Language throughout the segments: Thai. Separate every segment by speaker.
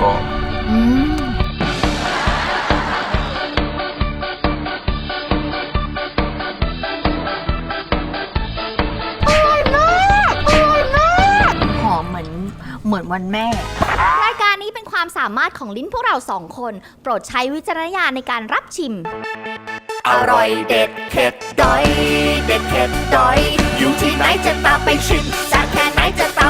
Speaker 1: กรอบ
Speaker 2: อืมอร่อยมากอร่อยมาก หอมเหมือนเหมือนวันแม่
Speaker 3: รายการนี้เป็นความสามารถของลิ้นพวกเราสองคน โปรดใช้วิจารณญาณในการรับชิม
Speaker 4: อร่อยเด็ดเผ็ดดอย เด็ดเผ็ดดอย อยู่ที่ไหนจะตามไปชิมจากแค่ไหนจะตาม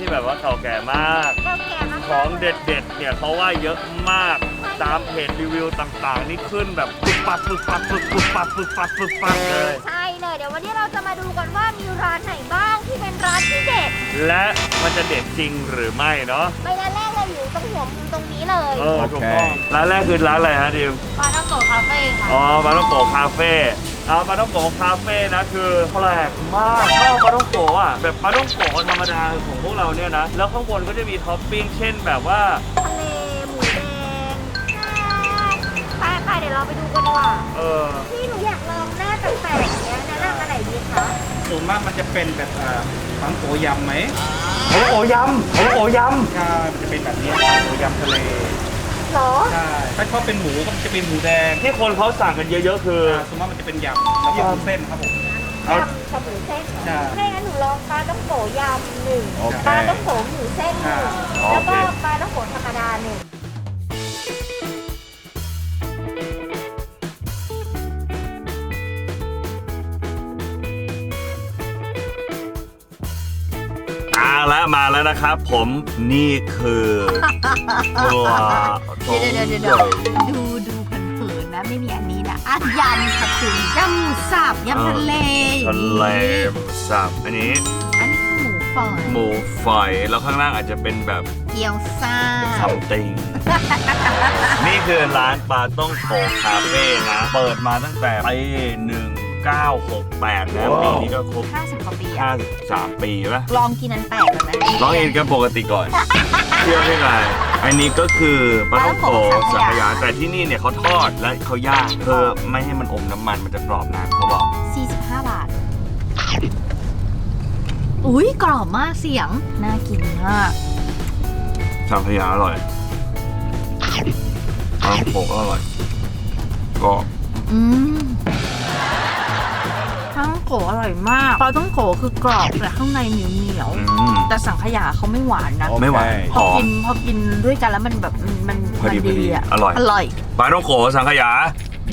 Speaker 3: ที่
Speaker 1: แบบว่าเก่าแก่มาก
Speaker 3: เก่าแก่มาก
Speaker 1: ของเด็ดๆเนี่ยเขาว่าเยอะมากตามเพจรีวิวต่างๆ นี่ขึ้นแบบปึกปักปึกปักปึกปึกปักปึกปักปึกปักเลย
Speaker 3: ใช่เลยเดี๋ยววันนี้เราจะมาดูกันว่ามีร้านไหนบ้างที่เป็นร้านที่เด็ด
Speaker 1: และมันจะเด็ดจริงหรือไม่เนาะ
Speaker 3: ไปร้านแรกเราอยู่ตรงหัวมุมตรงนี้เลย
Speaker 1: เออถูกต้องร้านแรกคือร้านอะไรฮะดิม
Speaker 3: ปาท่องโกะคาเฟ่ค่ะ
Speaker 1: อ๋อบาร์โกคาเฟ่เอาบาร์โกคาเฟ่นะคือแปลกมากข้าวบาร์โกอะแบบบาร์โกธรรมดาของพวกเราเนี่ยนะแล้วข้างบนก็จะมีท็อปปิ้งเช่นแบบว่า
Speaker 3: ทะเลหมูแดงไปไปเดี๋ยวเราไปดูกันดีกว่า
Speaker 1: เออ
Speaker 3: พี่หนูอยากลองหน้าแปลกๆอย่างเงี้ยแนะนำอันไหนดีคะ
Speaker 5: ส่วนมากมันจะเป็นแบบอ่าปังโกยำไหม
Speaker 1: โอ้โหยำโอ้โหย
Speaker 5: ใช่มันจะเป็นแบบนี้ปังโกยำทะเล
Speaker 3: หรอ
Speaker 5: ใช่ถ้าชอบเป็นหมูก็มันจะเป็นหมูแดงำ
Speaker 1: ที่คนเขาสั่งกันเยอะๆ คือ
Speaker 5: อ่าส่วนมากมันจะเป็นยำแล้วก็วุ้นเส้นครับผม
Speaker 1: เอา
Speaker 3: ยำกับหมูเส้น
Speaker 5: ใช่
Speaker 3: ให้งั้นหนูลองปลาต้องโกะยำหนึ่ง
Speaker 1: โอเค
Speaker 3: ปลาต้องโกะหมูเส้นหนึ่ง
Speaker 1: อ่า
Speaker 3: แล้วก็
Speaker 1: โอเค
Speaker 3: ปลาต้องโกะธรรมดาหนึ่ง
Speaker 1: แล้วมาแล้วนะครับผมนี่คือตัว
Speaker 2: เดี๋ยวเดี๋ยวเดี๋ยวเดี๋ยวดูดูเผินๆนะไม่มีอันนี้นะอะยำค่ะคุณยำสับยำทะเล
Speaker 1: ทะเลสับอันนี้
Speaker 2: อันนี้คือหมูฝอย
Speaker 1: หมูฝอยแล้วข้างล่างอาจจะเป็นแบบ
Speaker 2: เกี๊ยวซ่า
Speaker 1: ซัมติงนี่คือร้านปลาต้องโกคาเฟ่นะ เปิดมาตั้งแต่ปีหนึ่ง เก้าหกแปดแล้วปีนี้ก็ครบ
Speaker 2: 50กว่าปีอะ
Speaker 1: ห้าสิบสามปีป่ะ
Speaker 2: ลองกินอันแปลกแบบนั้น
Speaker 1: ร้องเองกันปกติก่อน เชื่อไม่ได้อันนี้ก็คือปลาต้องโกสังขยาแต่ที่นี่เนี่ยเขาทอดและเขาย่างเพื่อไม่ให้มันอมน้ำมันมันจะกรอบนานเขาบอก
Speaker 2: 45 บาท อุ้ยกรอบมากเสียง น่ากินมาก
Speaker 1: สังขยาอร่อยปลาต้องโกก็อร่อยก็
Speaker 2: อืมทั้ง โกะอร่อยมากปลาต้องโกะคือ กรอบแต่ข้างในเหนียวเหนียวๆ
Speaker 1: อืม
Speaker 2: แต่สังขยาเขาไม่หวานนะ
Speaker 1: ไม่หวาน
Speaker 2: พ
Speaker 1: ห
Speaker 2: อ
Speaker 1: อม
Speaker 2: กินพอกินด้วยกันแล้วมันแบบมันมัน
Speaker 1: พอดี
Speaker 2: มัน
Speaker 1: พอดี
Speaker 2: อะ
Speaker 1: อร่อย
Speaker 2: อร่อย
Speaker 1: ปลาต้องโกสังขยา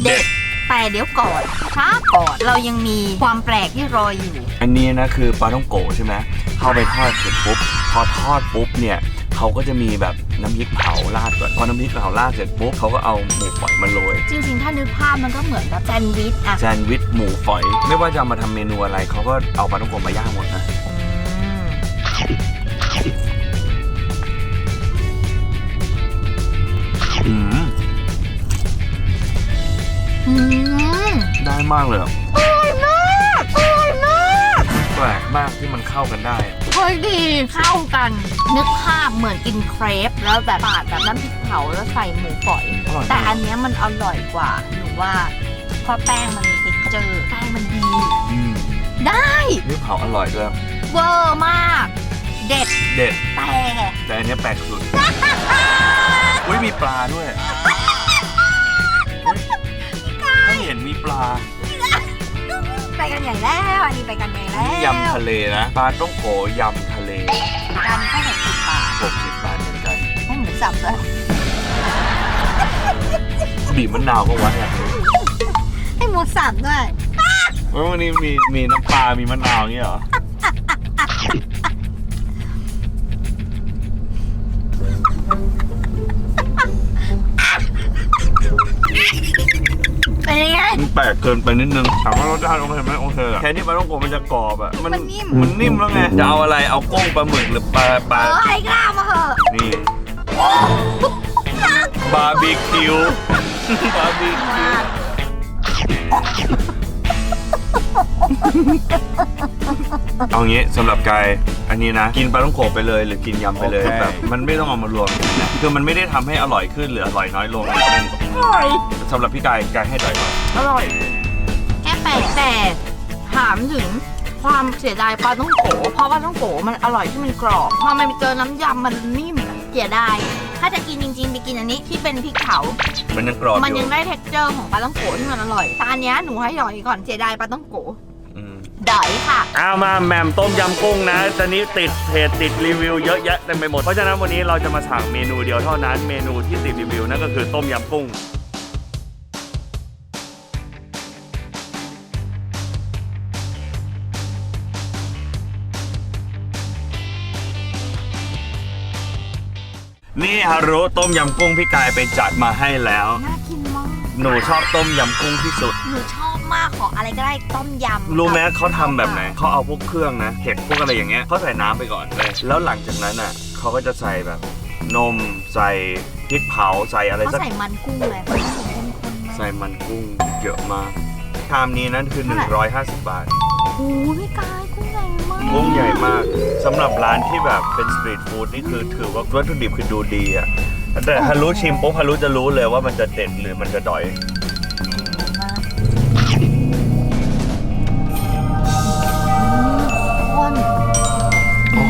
Speaker 2: เด็ด แต่เดี๋ยวก่อนช้าก่อนเรายังมีความแปลกที่รออยู่
Speaker 1: อันนี้นะคือปลาต้องโกใช่ไหมเข้าไปทอดเสร็จปุ๊บพอทอดปุ๊บเนี่ยเขาก็จะมีแบบ น้ำพริกเผาราดก่อนพอน้ำพริกเผาราดเสร็จปุ๊บเขาก็เอาหมูฝอยมาโรย
Speaker 2: จริงๆ ถ้านึกภาพมันก็เหมือนแบบแซนด์วิชอะ
Speaker 1: แซนด์วิชหมูฝอย ไม่ว่าจะเอามาทำเมนูอะไรเขาก็เอาปลาต้องโกมาย่างหมดนะ
Speaker 2: อืม
Speaker 1: อืม
Speaker 2: อืม
Speaker 1: ได้มากเลยอะ
Speaker 2: อร่อยมากอร่อยมาก
Speaker 1: แปลกมากที่มันเข้ากันได้
Speaker 2: เฮ้ยดีเข้ากัน นึกภาพเหมือนกินเครปแล้วแบบปาดแบบน้ำพริกเผาแล้วใส่หมูฝอย
Speaker 1: อร่อยมาก
Speaker 2: แต่อันเนี้ยมันอร่อยกว่าหนูว่าเพราะแป้งมันมีเท็กเจอร์แป้งมันดี
Speaker 1: อืม
Speaker 2: ได้
Speaker 1: นี่เผาอร่อยด้วย
Speaker 2: เวอร์มาก เด็ด
Speaker 1: เด็ด
Speaker 2: แต่
Speaker 1: แต่อันเนี้ยแปลกสุด อุ้ยมีปลาด้วยอุ๊ยไม่เห็นมีปลา
Speaker 2: ไปกันใหญ่แล้วอันนี้ไปกันใหญ่แล้ว
Speaker 1: ยำทะเลนะปลาต้องโกยำทะเล
Speaker 2: กันแค่หกสิบบาท
Speaker 1: 60บาทเหมือนกัน
Speaker 2: ให้หมูสับด้วย
Speaker 1: บีบมะนาวก็วัดอะ
Speaker 2: ให้หมูสับด้วย
Speaker 1: แล้ววันนี้มีมีน้ำปลา มีมะนาวอย่างเงี้ยเหรอ แปลกเกินไปนิดนึงถามว่ารสชาติโอเคไหมโอเคอะแค่นี้ปลาต้องโกมันจะกรอบอะมัน
Speaker 2: มันนิ่ม
Speaker 1: มันนิ่มแล้วไงจะเอาอะไรเอากุ้งปลาหมึกหรือปลาปลา
Speaker 2: เออให้กล้ามาเหอะ
Speaker 1: นี่บาร์บีคิวบาร์บีคิว เอางี้สำหรับกายอันนี้นะ กินปลาต้องโขไปเลยหรือกินยำไปเลย
Speaker 5: โอเค
Speaker 1: แบบมันไม่ต้องเอามารวมกันนะคือมันไม่ได้ทำให้อร่อยขึ้นหรืออร่อยน้อยลงนะมันสำหรับพี่กายกายให้ดอยก่อน
Speaker 2: อร่อยแค่แปลกแต่ถามถึงความเสียดายปลาต้องโกเพราะว่าต้องโกมันอร่อยที่มันกรอบพอมันไปเจอน้ำยำมันนิ่มอะเสียดาย ถ้าจะกินจริงๆ ไปกินอันนี้ที่เป็นพริกเผา
Speaker 1: มันยังกรอบ
Speaker 2: มัน
Speaker 1: อยู่
Speaker 2: ยังได้เท็กเจอร์ของปลาต้องโกที่มันอร่อยแตอนนี้ยหนูให้ดอยก่อนเสียดายปลาต้องโก
Speaker 1: อืม
Speaker 2: ดอยค่ะ
Speaker 1: เอามาแหม่มต้มยำกุ้งนะตอนนี้ติดเพจติดรีวิวเยอะแยะเต็มไปหมด เพราะฉะนั้นวันนี้เราจะมาสั่งเมนูเดียวเท่านั้น เมนูที่ติดรีวิวนั่นก็คือต้มยำกุ้ง นี่ฮารุต้มยำกุ้งพี่กายไปจัดมาให้แล้ว
Speaker 2: น่ากินมาก
Speaker 1: หนูชอบต้มยำกุ้งที่สุด
Speaker 2: หนูชอบ มากขออะไรก็ได้ต้มยำ
Speaker 1: รู้ไหมเขาทำแบบไหนเขาเอาพวกเครื่องนะเห็ดพวกอะไรอย่างเงี้ยเขาใส่น้ำไปก่อนเลย แล้วหลังจากนั้นอะเขาก็จะใส่แบบ นมใส่พริกเผาใส่อะไร
Speaker 2: เขา
Speaker 1: สัก
Speaker 2: ใส่มันกุ้งเลยเขาใส่ข้นๆมาก
Speaker 1: ใส่มันกุ้งเยอะมากชามนี้นั้นคือ
Speaker 2: เท่าไหร่
Speaker 1: 150 บาท
Speaker 2: โอ้โหพี่กายกุ้งใหญ่มาก
Speaker 1: กุ้งใหญ่มากสำหรับร้านที่แบบเป็นสตรีทฟู้ดนี่คือถือว่าวัตถุดิบคือดูดีอะแต่ฮารุชิมปุ๊บฮารุจะรู้เลยว่ามันจะเด็ดหรือมันจะดอย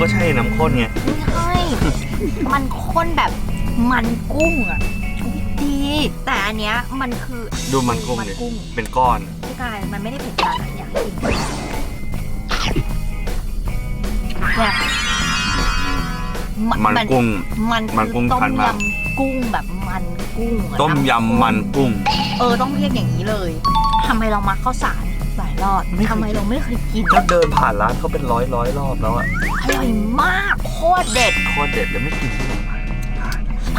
Speaker 1: ก็ใช่น้ำข้นไง
Speaker 2: ไม่ใช่ มันข้นแบบมันกุ้งอะดี แต่อันเนี้ยมันคือ
Speaker 1: ดูมันกุ้ง
Speaker 2: มัน
Speaker 1: ดิ
Speaker 2: กุ้ง
Speaker 1: เป็นก้อน
Speaker 2: พี่กายมันไม่ได้เผ็ดจัดอะอยากให้กินเนี่ย
Speaker 1: มันกุ้ง
Speaker 2: มัน
Speaker 1: มันกุ้ง
Speaker 2: ต้ม
Speaker 1: พันมาก
Speaker 2: ยำกุ้งแบบมันกุ้งอะ
Speaker 1: ต้มยำมันกุ้ง
Speaker 2: เออต้องเรียกอย่างนี้เลยทำไมเรามาข้าวสารหลาย รอบ
Speaker 1: ไม่เคย
Speaker 2: ทำไมเราไม่เคยกิน
Speaker 1: ก็เดินผ่านร้านเขาเป็นร้อยร้อยรอบแล้วอะ
Speaker 2: อร่อยมากโคตรเด็ด
Speaker 1: โคตรเด็ดเลยไม่กินที่ไหนมา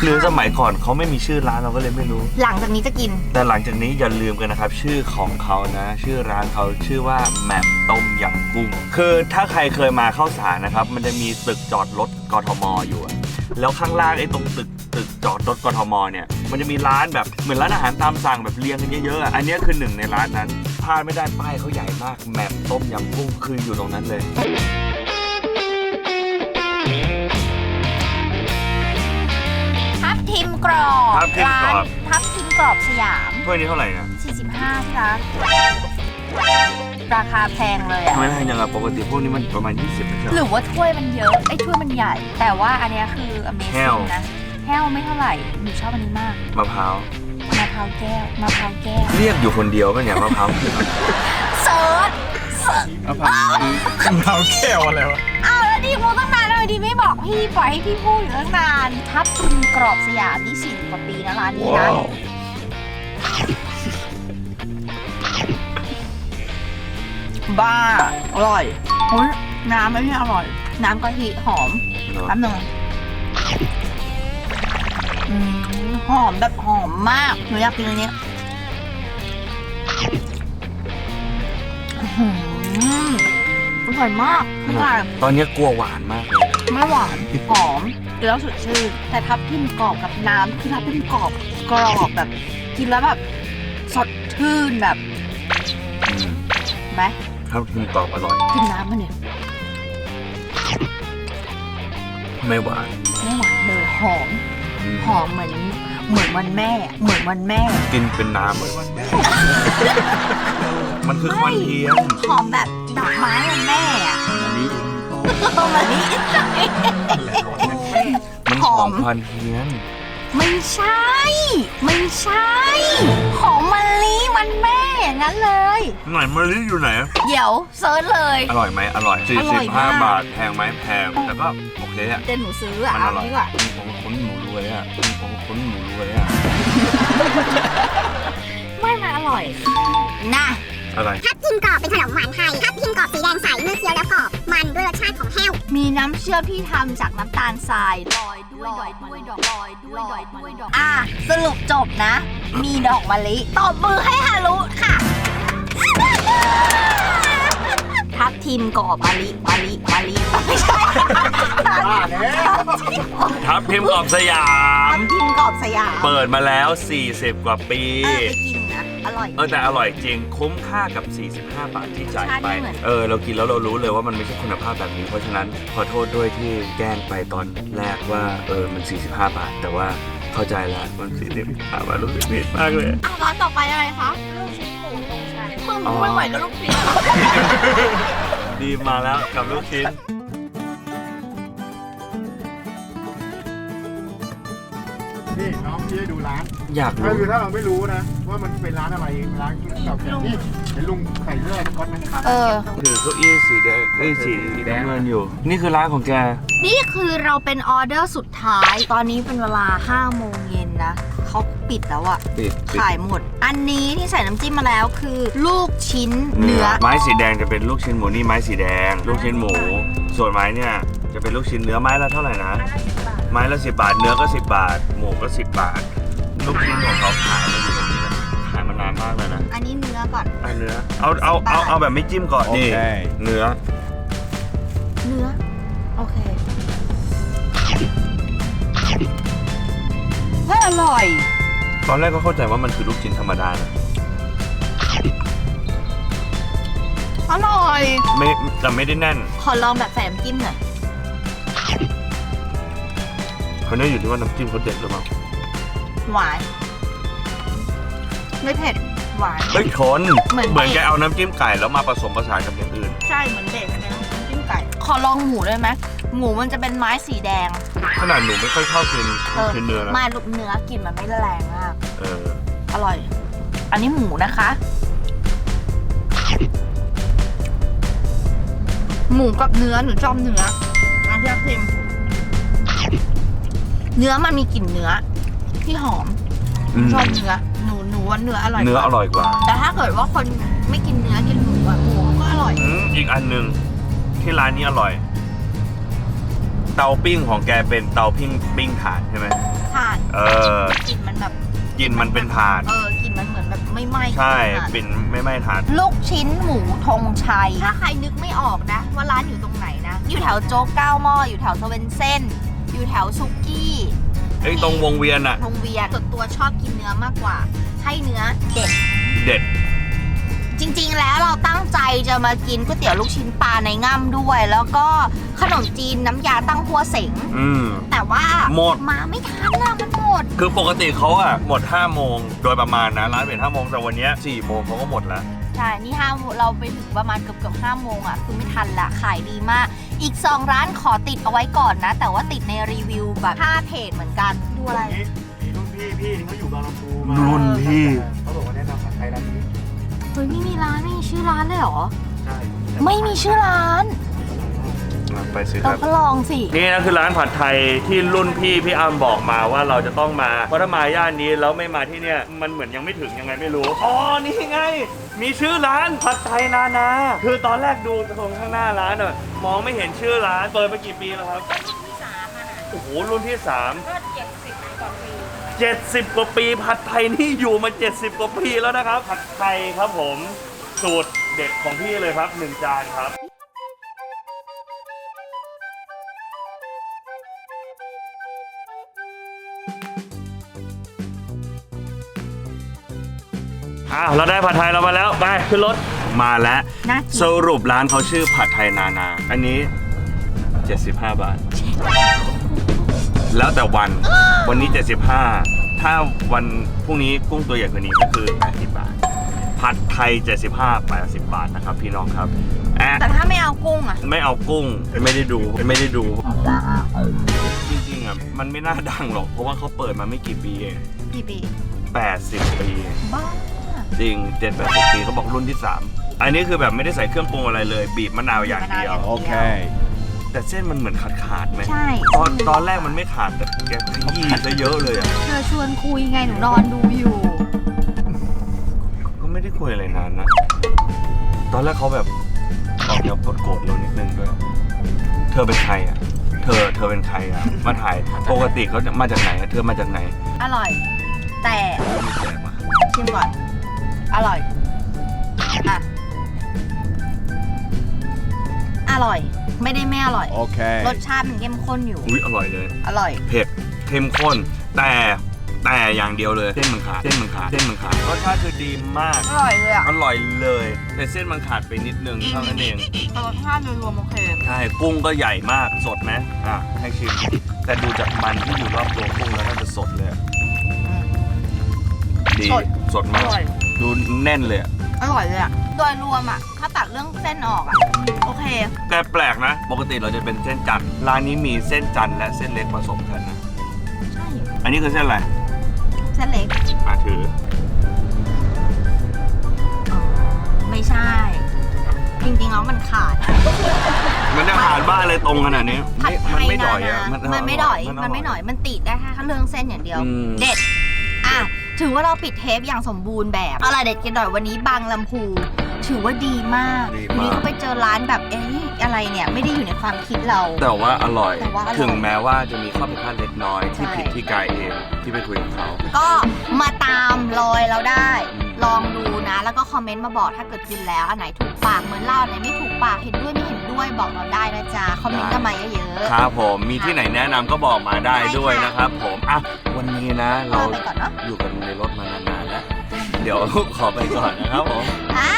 Speaker 1: หรือสมัยก่อนเขาไม่มีชื่อร้านเราก็เลยไม่รู้
Speaker 2: หลังจากนี้จะกิน
Speaker 1: แต่หลังจากนี้อย่าลืมกันนะครับ ชื่อของเขานะ ชื่อร้านเขาชื่อว่าแหม่มต้มยำกุ้ง คือถ้าใครเคยมาเข้าสารนะครับ มันจะมีตึกจอดรถกทมอยู่อะแล้วข้างล่างไอ้ตรงตึก ตึกจอดรถกทมเนี่ยมันจะมีร้านแบบเหมือนร้านอาหารตามสั่งแบบเรียงกันเยอะๆอะอันเนี้ยคือหนึ่งในร้านนั้นพลาดไม่ได้ป้ายเขาใหญ่มากแหม่มต้มยำกุ้งคืออยู่ตรงนั้นเลย
Speaker 2: ทับทิมกรอบ
Speaker 1: ทับทิมกรอบา
Speaker 2: นทับทิมกรอบสยาม
Speaker 1: ถ้วยนี้เท่าไหร่นะ
Speaker 2: 45 ที่ร้านราคาแพงเลยอะ
Speaker 1: ทำไมแพงจังอะปกติพวกนี้มันประมาณ 20ไม่ใช่
Speaker 2: ห
Speaker 1: เหร
Speaker 2: รืออว่าถ้วยมันเยอะ ไอ้ถ้วยมันใหญ่ แต่ว่าอันเนี้ยคือ
Speaker 1: แห้ว
Speaker 2: amazing นะ แห้วไม่เท่าไหร่หนูชอบอันนี้มาก
Speaker 1: มะพร้าว
Speaker 2: มะพร้าวแก้วมะพร้าวแก้ว
Speaker 1: เรียกอยู่คนเดียวกันเนี่ยมะพร้าว
Speaker 2: เซิร์ช
Speaker 5: เอาผักเอาแก้วอะไรวะ
Speaker 2: เอาแล้วดีพูดตั้งนานแล้วทำไมดีไม่บอกพี่ปล่อยให้พี่พูดอยู่ตั้งนานทับทิมกรอบสยามนี่สี่กว่าปีนะร้านนี้นะบ้าอร่อยโอ้ยน้ำไม่ใช่อร่อย น้ำกะทิหอมแป๊บหนึงอืม หอมแบบหอมมาก หนูอยากกินอันนี้อื้อหืออร่อยมากพี่กาย
Speaker 1: ตอนนี้กลัวหวานมากเลย
Speaker 2: ไม่หวานหอมแล้วสดชื่นแต่ทับทิมกรอบกับน้ำคือทับทิมกรอบกรอบแบบ กินแล้วแบบสดชื่นแบบ
Speaker 1: อืม
Speaker 2: ไหม
Speaker 1: ครับกินกรอบอร่อย
Speaker 2: กินน้ำมันเนี่ย
Speaker 1: ไม่หวาน
Speaker 2: ไม่หวานเลยหอม
Speaker 1: อืม
Speaker 2: หอมเหมือนเหมือนวันแม่ เหมือนวันแม่
Speaker 1: กินเป็นน้ำเลยมันคือควันเทียน
Speaker 2: หอมแบบดอกไม้วันแม่อะ
Speaker 5: อันนี้
Speaker 2: แบบนี้
Speaker 1: มันห
Speaker 2: ห
Speaker 1: อ
Speaker 2: อ
Speaker 1: ม
Speaker 2: ม
Speaker 1: ควันเทียน
Speaker 2: ไม่ใช่ ไม่ใช่ หอมมะลิวันแม่อย่าง นั้นเลย
Speaker 1: ไหนมะลิอยู่ไหน
Speaker 2: เดี๋ยวเซิร์ชเลย
Speaker 1: อร่อยไหมอร่อย
Speaker 2: อร่อยมาก
Speaker 1: 45 บาทแพงไหมแพงแต่ก็โอเคอะ
Speaker 2: เดี๋ยวหนูซื้ออะ
Speaker 1: มัน
Speaker 2: เอา
Speaker 1: อร่อย
Speaker 2: ดีกว่า
Speaker 1: มีของคนหนูรวยอะมีของคนหนูรวยอะ
Speaker 2: ไม่มาอร่อยน่ะ
Speaker 1: อะไร
Speaker 6: ทับทิมกรอบเป็นขนมหวานไทย ทับทิมกรอบสีแดงใสเมื่อเคี้ยวแล้วกรอบ มันด้วยรสชาติของแห้ว
Speaker 2: มีน้ำเชื่อมที่ทำจากน้ำตาลทรายลอยด้วยดอกด้วยดอกลอยด้วยดอกด้วยดอกอะสรุปจบนะ มีดอกมะลิตบมือให้ฮารุค่ะ ทับทิมกรอบมะลิมะลิมะลิไม่ใช่
Speaker 1: ทับทิมกรอบสยา
Speaker 2: ทั
Speaker 1: ม
Speaker 2: บทิมกรอบสยาม
Speaker 1: เปิดมาแล้ว 40 กว่าปี
Speaker 2: เออไปกินนะ อร่อย
Speaker 1: เออแต่อร่อยจริงคุ้มค่ากับ 45 บาทที่จ่าย
Speaker 2: รสชาติ
Speaker 1: ไป
Speaker 2: ไม่เหมือน
Speaker 1: เออเรากินแล้วเรารู้เลยว่ามันไม่ใช่คุณภาพแบบนี้ เพราะฉะนั้นขอโทษด้วยที่แกล้งไปตอนแรกว่าเออมัน 45 บาท แต่ว่าเข้าใจแล้วมัน45บาทรู้สึกผิดมากเลย
Speaker 2: อะร้านต่อไปอะไรคะลูกชิ้นห มูตรงชัยมึง
Speaker 1: อ๋อ
Speaker 2: ไม่ไหวกับลูกชิ้น
Speaker 1: ดีมาแล้วกับลูกชิ้น
Speaker 7: นี่น้องพี่ให้ดูร้าน
Speaker 1: อยาก
Speaker 7: ก็
Speaker 1: รู้
Speaker 7: คือถ้าเราไม่รู้นะ ว่ามันเป็นร้านอะไรร้านเก่าแก่นี่เห็นลุงใส่เสื้อก๊อตไหม
Speaker 2: เออ
Speaker 1: ถือเก้าอี้สีแดงเอ้ยสีน้ำเงินอยู่ นี่คือร้านของแก
Speaker 2: นี่คือเราเป็นออเดอร์สุดท้าย ตอนนี้เป็นเวลา5โมงเย็นนะ เขาปิดแล้วอะ
Speaker 1: ปิดปิด
Speaker 2: ขายหมด อันนี้ที่ใส่น้ำจิ้มมาแล้วคือ ลูกชิ้นเนื้อ
Speaker 1: ไม้สีแดงจะเป็นลูกชิ้นหมูนี่ไม้สีแดง ลูกชิ้นหมู ส่วนไม้เนี่ยจะเป็นลูกชิ้นเนื้อไม้ละเท่าไหร่นะ ไม้ละสิบาทเนื้อก็สิบบาท หมูก็สิบบาท ลูกชิ้นของเขาขายมาอยู่ตรงนี้นะขายมานานมากเลยนะ
Speaker 2: อันนี้เนื้อก่อน
Speaker 1: อันเนื้อเอาเอาเอาเอาแบบไม่จิ้มก่อนนี่
Speaker 7: โอเค
Speaker 1: เนื้อ
Speaker 2: เนื้อ โอเค เฮ้ยอร่อย
Speaker 1: ตอนแรกก็เข้าใจว่ามันคือลูกชิ้นธรรมดานะ
Speaker 2: อร่อย
Speaker 1: ไม่แต่ไม่ได้แน่น
Speaker 2: ขอลองแบบใส่น้ำจิ้มหน่อย
Speaker 1: เขาเนี่ยอยู่ที่ว่าน้ำจิ้มเขาเด็ดหรือเปล่า
Speaker 2: หวาน ไม่เผ็ด หวาน
Speaker 1: เฮ้ยคน
Speaker 2: เหมือน
Speaker 1: เหมือนแกเอาน้ำจิ้มไก่แล้วมาผสมผสานกับอย่างอื่น
Speaker 2: ใช่เหมือนเด็ดเป็นน้ำจิ้มไก่ ขอลองหมูได้ไหม หมูมันจะเป็นไม้สีแดง
Speaker 1: ขนาดหนูไม่ค่อยชอบกิน
Speaker 2: เออ
Speaker 1: กินเนื้อนะ
Speaker 2: ไม่ลูกเนื้อกลิ่นมันไม่แรงมาก
Speaker 1: เออ
Speaker 2: อร่อย อันนี้หมูนะคะ หมูกับเนื้อหนูชอบเนื้ออันที่พิมเนื้อมันมีกลิ่นเนื้อ ที่หอม
Speaker 1: อืม
Speaker 2: ชอบเนื้อหนูหนูว่าเนื้ออร่อย
Speaker 1: เนื้ออร่อยกว่า
Speaker 2: แต่ถ้าเกิดว่าคนไม่กินเนื้อกินหมูอะหมูก็อร่อย
Speaker 1: อืมอีกอันหนึ่งที่ร้านนี้อร่อย เตาปิ้งของแกเป็นเตาปิ้งปิ้งถ่านใช่ไหม
Speaker 2: ถ่าน
Speaker 1: เออ
Speaker 2: กลิ่นมันแบบ
Speaker 1: กลินมันเป็นถ่าน
Speaker 2: เออกลิ่นมันเหมือนแบบไม่ไหม้
Speaker 1: ใช่
Speaker 2: ถ่าน
Speaker 1: เป็นไม่ไม่ถ่าน
Speaker 2: ลูกชิ้นหมูธงชัย ถ้าใครนึกไม่ออกนะ ว่าร้านอยู่ตรงไหนนะ อยู่แถวโจ๊กเก้าหม้ออยู่แถวสเวนเซ่นอยู่แถวซุกี้
Speaker 1: ไอ้ยตรงวงเวียนอะ
Speaker 2: วงเวียนส่วนตัวชอบกินเนื้อมากกว่า ให้เนื้อเด็ด
Speaker 1: เด็ด
Speaker 2: จริงๆ แล้วเราตั้งใจจะมากินก๋วยเตี๋ยวลูกชิ้นปลาในง่ำด้วย แล้วก็ขนมจีนน้ำยาตั้งหัวเสง
Speaker 1: อืม
Speaker 2: แต่ว่า
Speaker 1: หมด
Speaker 2: มาไม่ทันนะมันหมด
Speaker 1: คือปกติเขาอะหมด5โมงโดยประมาณนะร้านเป็น5โมงแต่วันเนี้ย4โมงเขาก็หมดแล้ว
Speaker 2: ใช่ นี่ห้าเราไปถึงประมาณเกือบเกือบห้าโมงอะ คือไม่ทันละ ขายดีมาก อีก 2 ร้านขอติดเอาไว้ก่อนนะ แต่ว่าติดในรีวิวแบบ5เพจเหมือนกันดูอะไร
Speaker 7: นี่รุ่นพี่พี่นี่เขาอยู่บางลำพูมา
Speaker 1: รุ่นพี่
Speaker 7: เขาบอกว่าแนะนำผัดไทยร้านนี้
Speaker 2: เฮ้ยไม่มีร้านไม่มีชื่อร้านเลยเหรอ
Speaker 7: ใช่
Speaker 2: ไม่มีชื่อร้าน
Speaker 1: ไปซื้อค
Speaker 2: เรา
Speaker 1: รับ
Speaker 2: ก็ลองสิ
Speaker 1: นี่นะคือร้านผัดไทยที่รุ่นพี่พี่อัมบอกมาว่าเราจะต้องมา เพราะถ้ามาย่านนี้แล้วไม่มาที่เนี่ยมันเหมือนยังไม่ถึงยังไงไม่รู้ อ๋อ นี่ไง มีชื่อร้านผัดไทยนานา คือตอนแรกดูตรงข้างหน้าร้านอะมองไม่เห็นชื่อร้าน เปิดมากี่ปีแล้วครับโอ้โห รุ่นที่สามเจ็ดสิบก ว่าปีผัดไทยนี่อยู่มา 70 กว่าปีแล้วนะครับ ผัดไทยครับผมสูตรเด็ดของพี่เลยครับหนึ่งจานครับ อ้าวเราได้ผัดไทยเรามาแล้ว ไปขึ้นรถมาแล้ว
Speaker 2: น่ากิน
Speaker 1: สรุปร้านเขาชื่อผัดไทยนานา อันนี้ 75 บาท แล้วแต่วัน วันนี้ 75 ถ้าวันพรุ่งนี้กุ้งตัวใหญ่กว่านี้ก็คือ 80 บาท ผัดไทย 75 80 บาทนะครับ พี่น้องครับแอะ
Speaker 2: แต่ถ้าไม่เอากุ้งอะ
Speaker 1: ไม่เอากุ้ง ไม่ได้ดู ไม่ได้ดู จริงๆอะ มันไม่น่าดังหรอก เพราะว่าเขาเปิดมาไม่กี่ปีเอง
Speaker 2: กี่ปี
Speaker 1: 80 ปี
Speaker 2: บ้า
Speaker 1: จริงเจ็ดแปดสิบปีเขาบอกรุ่นที่ 3 อันนี้คือแบบไม่ได้ใส่เครื่องปรุงอะไรเลย บีบมะนาวอย่างเดียว
Speaker 2: โอเค
Speaker 1: แต่เส้นมันเหมือนขาดขาดๆไหม
Speaker 2: ใช่
Speaker 1: ตอนตอนแรกมันไม่ขาดแต่แกขยี้ซะเยอะเลยอะ
Speaker 2: เธอชวนคุยไงหนูนอนดูอยู่
Speaker 1: ก็ไม่ได้คุยอะไรนานนะ ตอนแรกเขาแบบออกแนวโกรธๆเรานิดนึงด้วย เธอเป็นใครอะ เธอ เธอเป็นใครอะ มาถ่าย ปกติเขาจะมาจากไหนอะเธอมาจากไหน
Speaker 2: อร่อย แต่
Speaker 1: มีแปลกมาก
Speaker 2: ชิมก่อน อร่อย อะ อร่อย ไม่ได้ไม่อร่อย
Speaker 7: โอเค
Speaker 2: รสชาติมันเข้มข้นอยู่
Speaker 1: อุ้ยอร่อยเลย
Speaker 2: อร่อย
Speaker 1: เผ็ดเข้มข้น แต่แต่อย่างเดียวเลยเส้นมันขาดเส้นมันขาดเส้นมันขาดรสชาติคือดีมาก
Speaker 2: อร่อยเลยอะ
Speaker 1: อร่อยเลยแต่เส้นมันขาดไปนิดนึงเท่านั้นเอง
Speaker 2: แต่รสชาติโดยรวมโอเค
Speaker 1: ใช่กุ้งก็ใหญ่มากสดไหมอะให้ชิมแต่ดูจากมันที่อยู่รอบตัวกุ้งแล้วน่าจะสดเลยอะดี
Speaker 2: สด
Speaker 1: สด
Speaker 2: อ
Speaker 1: มาก
Speaker 2: ร่อย
Speaker 1: ดูแน่นเลยอะ
Speaker 2: อร่อยเลยอะ โดยรวมอะถ้าตัดเรื่องเส้นออกอะ โอเค
Speaker 1: แต่แปลกนะ ปกติเราจะเป็นเส้นจันทร์ร้านนี้มีเส้นจันทร์และเส้นเล็กผสมกันนะ
Speaker 2: ใช่
Speaker 1: อันนี้คือเส้นอะไร
Speaker 2: เส้นเล็ก
Speaker 1: มาถือ
Speaker 2: อ๋อไม่ใช่ จริงๆแล้วมันขาด
Speaker 1: มันจะขาดบ้านเลยตรงขนาดนี้
Speaker 2: ผัดไท
Speaker 1: มัน
Speaker 2: ย
Speaker 1: ไม่ด
Speaker 2: นา
Speaker 1: อยอะ
Speaker 2: นามันไม่ดอย มันไม่ดอย มันติดได้แค่เรื่องเส้นอย่างเดียว
Speaker 1: อืม
Speaker 2: เด็ดอะ ถือว่าเราปิดเทปอย่างสมบูรณ์แบบอะไรเด็ดกันหน่อยวันนี้บางลำพูถือว่าดีมาก
Speaker 1: ดี
Speaker 2: ที
Speaker 1: มา
Speaker 2: นี้
Speaker 1: ก
Speaker 2: ก็ไปเจอร้านแบบเอ๊ะอะไรเนี่ยไม่ได้อยู่ในความคิดเรา
Speaker 1: แต่ว่าอร่อย
Speaker 2: แต่ว่าอร่อย
Speaker 1: ถึงแม้ว่าจะมีข้อผิดพลาดเล็กน้อยที่
Speaker 2: ใช่
Speaker 1: ผิดที่กายเองที่ไปคุยกับเขา
Speaker 2: ก็มาตามรอยเราได้
Speaker 1: อืม
Speaker 2: ลองดูนะ แล้วก็คอมเมนต์มาบอกถ้าเกิดกินแล้วอันไหนถูกปากเหมือนเราอันไหนไม่ถูกปากเห็นด้วยไม่เห็นด้วยบอกเราได้นะจ๊ะคอมเมนต์กันมาเยอะๆ
Speaker 1: ครับผมมีที่ไหนแนะนำก็บอกมาได้
Speaker 2: ใช่
Speaker 1: ด้วย
Speaker 2: ค่ะ
Speaker 1: นะครับ ผมอะวันนี้นะ เรา
Speaker 2: เราไปก่อนเนาะ
Speaker 1: อยู่กันในรถมานานๆแล้ว เดี๋ยวขอไปก่อนนะครับผม
Speaker 2: อ่า